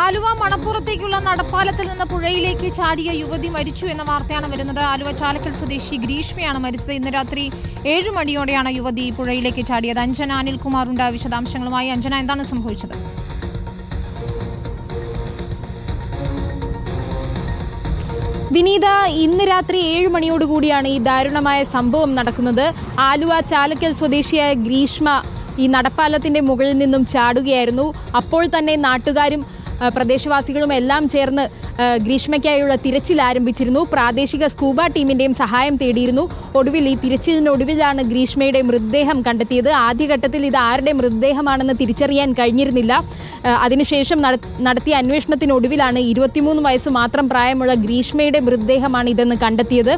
ആലുവ മണപ്പുറത്തേക്കുള്ള നടപ്പാലത്തിൽ നിന്ന് പുഴയിലേക്ക് ചാടിയ യുവതി മരിച്ചു എന്ന വാർത്തയാണ് വരുന്നത്. ആലുവ ചാലക്കൽ സ്വദേശി ഗ്രീഷ്മയാണ് മരിച്ചത്. ഇന്ന് രാത്രി ഏഴു മണിയോടെയാണ് യുവതി പുഴയിലേക്ക് ചാടിയത്. അഞ്ജന അനിൽകുമാറുണ്ട്. വിശദാംശങ്ങളുമായി അഞ്ജന. എന്താണ് സംഭവിച്ചത്? വിനീത ഇന്ന് രാത്രി ഏഴ് മണിയോടുകൂടിയാണ് ഈ ദാരുണമായ സംഭവം നടക്കുന്നത്. ആലുവ ചാലക്കൽ സ്വദേശിയായ ഗ്രീഷ്മ ഈ നടപ്പാലത്തിന്റെ മുകളിൽ നിന്നും ചാടുകയായിരുന്നു. അപ്പോൾ തന്നെ നാട്ടുകാരും പ്രദേശവാസികളും എല്ലാം ചേർന്ന് ഗ്രീഷ്മയ്ക്കായുള്ള തിരച്ചിൽ ആരംഭിച്ചിരുന്നു. പ്രാദേശിക സ്കൂബ ടീമിന്റെയും സഹായം തേടിയിരുന്നു. ഒടുവിൽ ഈ തിരച്ചിലിനൊടുവിലാണ് ഗ്രീഷ്മയുടെ മൃതദേഹം കണ്ടെത്തിയത്. ആദ്യഘട്ടത്തിൽ ഇത് ആരുടെ മൃതദേഹമാണെന്ന് തിരിച്ചറിയാൻ കഴിഞ്ഞിരുന്നില്ല. അതിനുശേഷം നടത്തിയ അന്വേഷണത്തിനൊടുവിലാണ് ഇരുപത്തിമൂന്ന് വയസ്സ് മാത്രം പ്രായമുള്ള ഗ്രീഷ്മയുടെ മൃതദേഹമാണ് ഇതെന്ന് കണ്ടെത്തിയത്.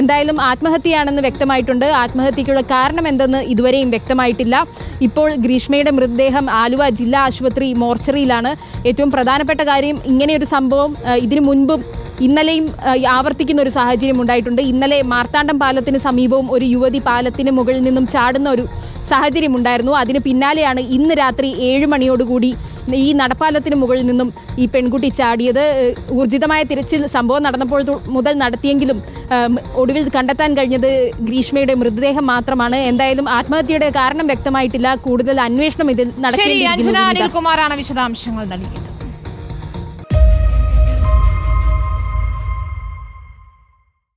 എന്തായാലും ആത്മഹത്യയാണെന്ന് വ്യക്തമായിട്ടുണ്ട്. ആത്മഹത്യയ്ക്കുള്ള കാരണം എന്തെന്ന് ഇതുവരെയും വ്യക്തമായിട്ടില്ല. ഇപ്പോൾ ഗ്രീഷ്മയുടെ മൃതദേഹം ആലുവ ജില്ലാ ആശുപത്രി മോർച്ചറിയിലാണ്. ഏറ്റവും പ്രധാനപ്പെട്ട കാര്യം ഇങ്ങനെയൊരു സംഭവം ഇതിനു മുൻപും ഇന്നലെയും ആവർത്തിക്കുന്ന ഒരു സാഹചര്യം ഉണ്ടായിട്ടുണ്ട്. ഇന്നലെ മാർത്താണ്ഡം പാലത്തിന് സമീപവും ഒരു യുവതി പാലത്തിന് മുകളിൽ നിന്നും ചാടുന്ന ഒരു സാഹചര്യം ഉണ്ടായിരുന്നു. അതിന് പിന്നാലെയാണ് ഇന്ന് രാത്രി ഏഴ് മണിയോടുകൂടി ഈ നടപ്പാലത്തിന് മുകളിൽ നിന്നും ഈ പെൺകുട്ടി ചാടിയത്. ഊർജിതമായ തിരച്ചിൽ സംഭവം നടന്നപ്പോൾ മുതൽ നടത്തിയെങ്കിലും ഒടുവിൽ കണ്ടെത്താൻ കഴിഞ്ഞത് ഗ്രീഷ്മയുടെ മൃതദേഹം മാത്രമാണ്. എന്തായാലും ആത്മഹത്യയുടെ കാരണം വ്യക്തമായിട്ടില്ല. കൂടുതൽ അന്വേഷണം ഇതിൽ നടത്തി അഞ്ജന വിശദാംശങ്ങൾ നൽകിയത്.